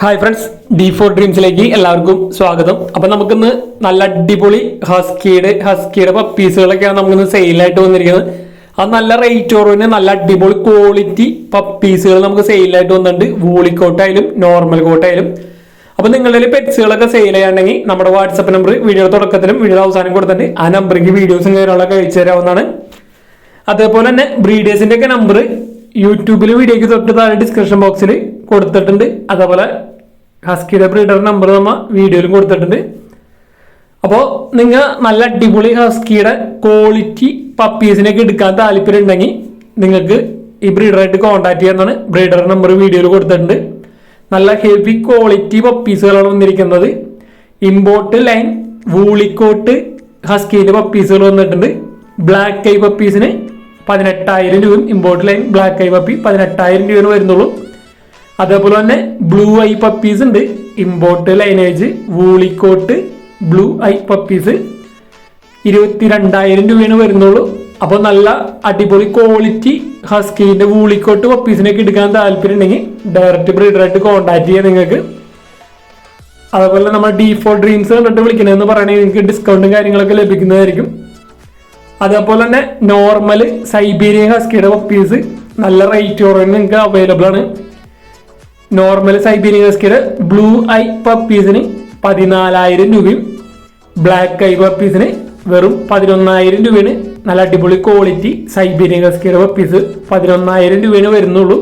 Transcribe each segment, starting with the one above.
Hi friends D four ഡ്രീംസിലേക്ക് എല്ലാവർക്കും സ്വാഗതം. അപ്പൊ നമുക്കിന്ന് നല്ല അടിപൊളി ഹസ്കിയുടെ ഹസ്കിയുടെ പപ്പീസുകളൊക്കെയാണ് നമുക്കിന്ന് സെയിലായിട്ട് വന്നിരിക്കുന്നത്. അത് നല്ല റേറ്റ് കുറവിന് നല്ല അടിപൊളി ക്വാളിറ്റി പപ്പീസുകൾ നമുക്ക് സെയിലായിട്ട് വന്നിട്ടുണ്ട്. വൂളിക്കോട്ടായാലും നോർമൽ കോട്ടായാലും. അപ്പൊ നിങ്ങളുടെ പെറ്റ്സുകളൊക്കെ സെയിൽ ചെയ്യാണ്ടെങ്കിൽ നമ്മുടെ വാട്സപ്പ് നമ്പർ വീഡിയോ തുടക്കത്തിലും വീഡിയോ അവസാനം കൊടുത്തിട്ട് ആ നമ്പറിലേക്ക് വീഡിയോസും കാര്യങ്ങളൊക്കെ അയച്ചു തരാവുന്നതാണ്. അതേപോലെ തന്നെ ബ്രീഡേഴ്സിന്റെ ഒക്കെ നമ്പർ യൂട്യൂബിൽ വീഡിയോക്ക് തൊട്ട് താഴെ ഡിസ്ക്രിപ്ഷൻ ബോക്സിൽ കൊടുത്തിട്ടുണ്ട്. അതേപോലെ ഹസ്കിയുടെ ബ്രീഡർ നമ്പർ നമ്മൾ വീഡിയോയിലും കൊടുത്തിട്ടുണ്ട്. അപ്പോൾ നിങ്ങൾ നല്ല അടിപൊളി ഹസ്കിയുടെ ക്വാളിറ്റി പപ്പീസിനൊക്കെ എടുക്കാൻ താല്പര്യം ഉണ്ടെങ്കിൽ നിങ്ങൾക്ക് ഈ ബ്രീഡറായിട്ട് കോൺടാക്ട് ചെയ്യാന്നാണ് ബ്രീഡർ നമ്പർ വീഡിയോയിൽ കൊടുത്തിട്ടുണ്ട്. നല്ല ഹെവി ക്വാളിറ്റി പപ്പീസുകളാണ് വന്നിരിക്കുന്നത്. ഇമ്പോർട്ട് ലൈൻ വൂളിക്കോട്ട് ഹസ്കീന്റെ പപ്പീസുകൾ വന്നിട്ടുണ്ട്. ബ്ലാക്ക് ഐ പപ്പീസിന് പതിനെട്ടായിരം രൂപയും import line black eye puppy പതിനെട്ടായിരം രൂപയാണ് വരുന്നുള്ളൂ. അതേപോലെ തന്നെ ബ്ലൂ ഐ പപ്പീസ് ഉണ്ട്. Import lineage woolly coat blue eye puppies ഇരുപത്തി രണ്ടായിരം രൂപയാണ് വരുന്നുള്ളൂ. അപ്പോൾ നല്ല അടിപൊളി ക്വാളിറ്റി ഹസ്കീന്റെ വൂളിക്കോട്ട് പപ്പീസിനൊക്കെ എടുക്കാൻ താല്പര്യം ഉണ്ടെങ്കിൽ ഡയറക്റ്റ് ബ്രീഡറായിട്ട് കോൺടാക്ട് ചെയ്യാം നിങ്ങൾക്ക്. അതുപോലെ നമ്മൾ ഡി ഫോർ ഡ്രീംസ് കണ്ടിട്ട് വിളിക്കണമെന്ന് പറയണമെങ്കിൽ നിങ്ങൾക്ക് ഡിസ്കൗണ്ടും കാര്യങ്ങളൊക്കെ ലഭിക്കുന്നതായിരിക്കും. അതേപോലെ തന്നെ നോർമൽ സൈബീരിയ ഹസ്കിയുടെ പപ്പീസ് നല്ല റേറ്റ് കുറവിന് നിങ്ങൾക്ക് അവൈലബിൾ ആണ്. നോർമൽ സൈബീരിയൻ ഹസ്കിയുടെ ബ്ലൂ ഐ പപ്പീസിന് പതിനാലായിരം രൂപയും ബ്ലാക്ക് ഐ പപ്പീസിന് വെറും പതിനൊന്നായിരം രൂപയാണ്. നല്ല അടിപൊളി ക്വാളിറ്റി സൈബീരിയൻ ഹസ്കിയുടെ പപ്പീസ് പതിനൊന്നായിരം രൂപയാണ് വരുന്നുള്ളൂ.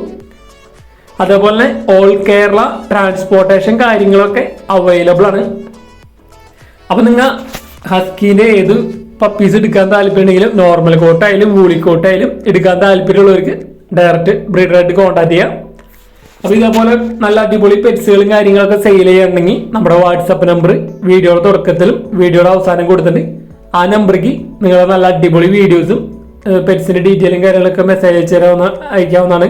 അതേപോലെ ഓൾ കേരള ട്രാൻസ്പോർട്ടേഷൻ കാര്യങ്ങളൊക്കെ അവൈലബിൾ ആണ്. അപ്പം നിങ്ങൾ ഹസ്കീന്റെ ഏത് പപ്പീസ് എടുക്കാൻ താല്പര്യമുണ്ടെങ്കിലും നോർമൽ കോട്ടായാലും വൂളി കോട്ടായാലും എടുക്കാൻ താല്പര്യമുള്ളവർക്ക് ഡയറക്റ്റ് ബ്രീഡറായിട്ട് കോൺടാക്ട് ചെയ്യാം. അപ്പൊ ഇതേപോലെ നല്ല അടിപൊളി പെറ്റ്സുകളും കാര്യങ്ങളൊക്കെ സെയിൽ ചെയ്യണമെങ്കിൽ നമ്മുടെ വാട്സപ്പ് നമ്പർ വീഡിയോയുടെ തുടക്കത്തിലും വീഡിയോയുടെ അവസാനം കൊടുത്തിട്ട് ആ നമ്പർക്ക് നിങ്ങളെ നല്ല അടിപൊളി വീഡിയോസും പെറ്റ്സിന്റെ ഡീറ്റെയിലും കാര്യങ്ങളൊക്കെ മെസ്സേജ് അയച്ചു തരാവുന്ന അയക്കാവുന്നതാണ്.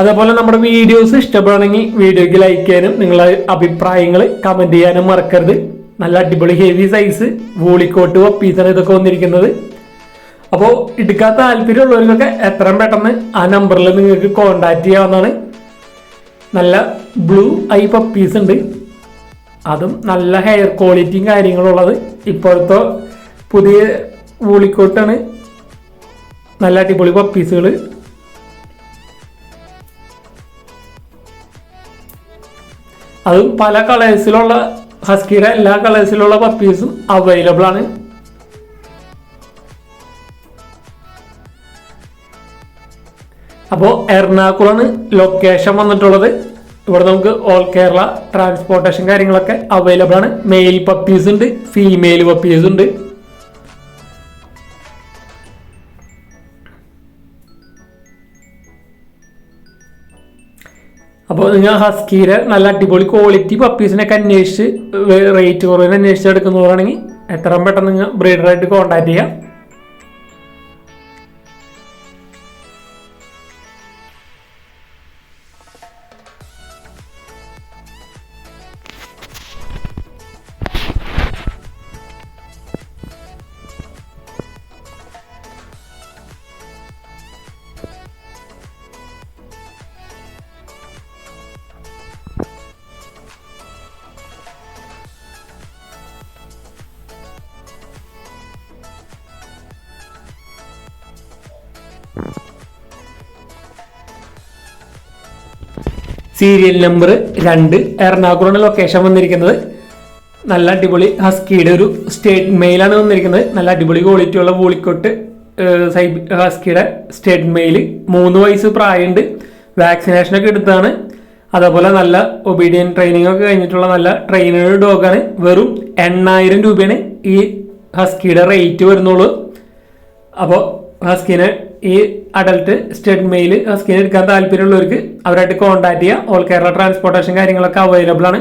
അതേപോലെ നമ്മുടെ വീഡിയോസ് ഇഷ്ടപ്പെടുകയാണെങ്കിൽ വീഡിയോയ്ക്ക് ലൈക്ക് ചെയ്യാനും നിങ്ങളെ അഭിപ്രായങ്ങൾ കമന്റ് ചെയ്യാനും മറക്കരുത്. നല്ല അടിപൊളി ഹെവി സൈസ് വൂളിക്കോട്ട് ഒപ്പീസാണ് ഇതൊക്കെ വന്നിരിക്കുന്നത്. അപ്പോൾ എടുക്കാൻ താല്പര്യമുള്ളവർക്കൊക്കെ എത്രയും പെട്ടെന്ന് ആ നമ്പറിൽ നിങ്ങൾക്ക് കോണ്ടാക്ട് ചെയ്യാവുന്നതാണ്. നല്ല ബ്ലൂ ഐ പപ്പീസ് ഉണ്ട്. അതും നല്ല ഹെയർ ക്വാളിറ്റിയും കാര്യങ്ങളും ഉള്ളത് ഇപ്പോഴത്തെ പുതിയ വൂളിക്കോട്ടാണ്. നല്ല അടിപൊളി പപ്പീസുകൾ അതും പല കളേഴ്സിലുള്ള ഹസ്കിയുടെ എല്ലാ കളേഴ്സിലുള്ള പപ്പീസും അവൈലബിൾ ആണ്. അപ്പോൾ എറണാകുളമാണ് ലൊക്കേഷൻ വന്നിട്ടുള്ളത്. ഇവിടെ നമുക്ക് ഓൾ കേരള ട്രാൻസ്പോർട്ടേഷൻ കാര്യങ്ങളൊക്കെ അവൈലബിൾ ആണ്. മെയിൽ പപ്പീസ് ഉണ്ട് ഫീമെയിൽ പപ്പീസ് ഉണ്ട്. അപ്പോൾ നിങ്ങൾ ഹസ്കീരെ നല്ല അടിപൊളി ക്വാളിറ്റി പപ്പീസിനൊക്കെ അന്വേഷിച്ച് റേറ്റ് കുറവിന് അന്വേഷിച്ച് എടുക്കുന്നവരാണെങ്കിൽ എത്രയും പെട്ടെന്ന് നിങ്ങൾ ബ്രീഡറായിട്ട് കോൺടാക്ട് ചെയ്യാം. സീരിയൽ നമ്പർ രണ്ട്. എറണാകുളമാണ് ലൊക്കേഷൻ വന്നിരിക്കുന്നത്. നല്ല അടിപൊളി ഹസ്കിയുടെ ഒരു സ്റ്റേറ്റ് മെയിലാണ് വന്നിരിക്കുന്നത്. നല്ല അടിപൊളി ക്വാളിറ്റി ഉള്ള വൂളിക്കോട്ട് സൈബ് ഹസ്കിയുടെ സ്റ്റേറ്റ് മെയിൽ മൂന്ന് വയസ്സ് പ്രായമുണ്ട്. വാക്സിനേഷനൊക്കെ എടുത്താണ് അതേപോലെ നല്ല ഒബീഡിയൻ ട്രെയിനിങ് ഒക്കെ കഴിഞ്ഞിട്ടുള്ള നല്ല ട്രെയിനേഡ് ഡോഗാണ് വെറും എണ്ണായിരം രൂപയാണ് ഈ ഹസ്കിയുടെ റേറ്റ് വരുന്നുള്ളൂ. അപ്പോൾ ഹസ്കിനെ ഈ അഡൽട്ട് സ്റ്റേറ്റ് മെയിൽ ഹസ്കിനെ എടുക്കാൻ താല്പര്യമുള്ളവർക്ക് അവരായിട്ട് കോൺടാക്ട് ചെയ്യുക ഓൾ കേരള ട്രാൻസ്പോർട്ടേഷൻ കാര്യങ്ങളൊക്കെ അവൈലബിൾ ആണ്.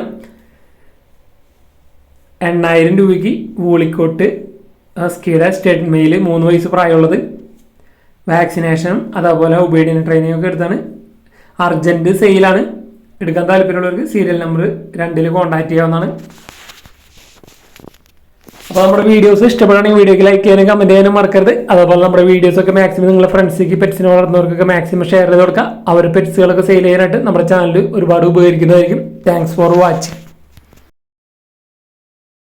എണ്ണായിരം രൂപയ്ക്ക് വൂളിക്കോട്ട് ഹസ്കിയുടെ സ്റ്റേറ്റ് മെയിൽ മൂന്ന് വയസ്സ് പ്രായമുള്ളത്. വാക്സിനേഷനും അതേപോലെ ഒബീഡിയൻ ട്രെയിനിങ് ഒക്കെ എടുത്താണ്. അർജന്റ് സെയിലാണ് എടുക്കാൻ താല്പര്യമുള്ളവർക്ക് സീരിയൽ നമ്പർ രണ്ടിൽ കോൺടാക്ട് ചെയ്യാവുന്നതാണ്. അപ്പോൾ നമ്മുടെ വീഡിയോസ് ഇഷ്ടപ്പെടുകയാണെങ്കിൽ വീഡിയോക്ക് ലൈക്ക് ചെയ്യാനും കമന്റ് ചെയ്യാനും മറക്കരുത്. അതുപോലെ നമ്മുടെ വീഡിയോസ് ഒക്കെ മാക്സിമം നിങ്ങളുടെ ഫ്രണ്ട്സിലേക്ക് പെറ്റ്സിനെ വളർന്നവർക്കൊക്കെ മാക്സിമം ഷെയർ ചെയ്ത് കൊടുക്കുക. അവർ പെറ്റ്സുകളൊക്കെ സെയിൽ ചെയ്യാനായിട്ട് നമ്മുടെ ചാനൽ ഒരുപാട് ഉപകരിക്കുന്നതായിരിക്കും. Thanks for watching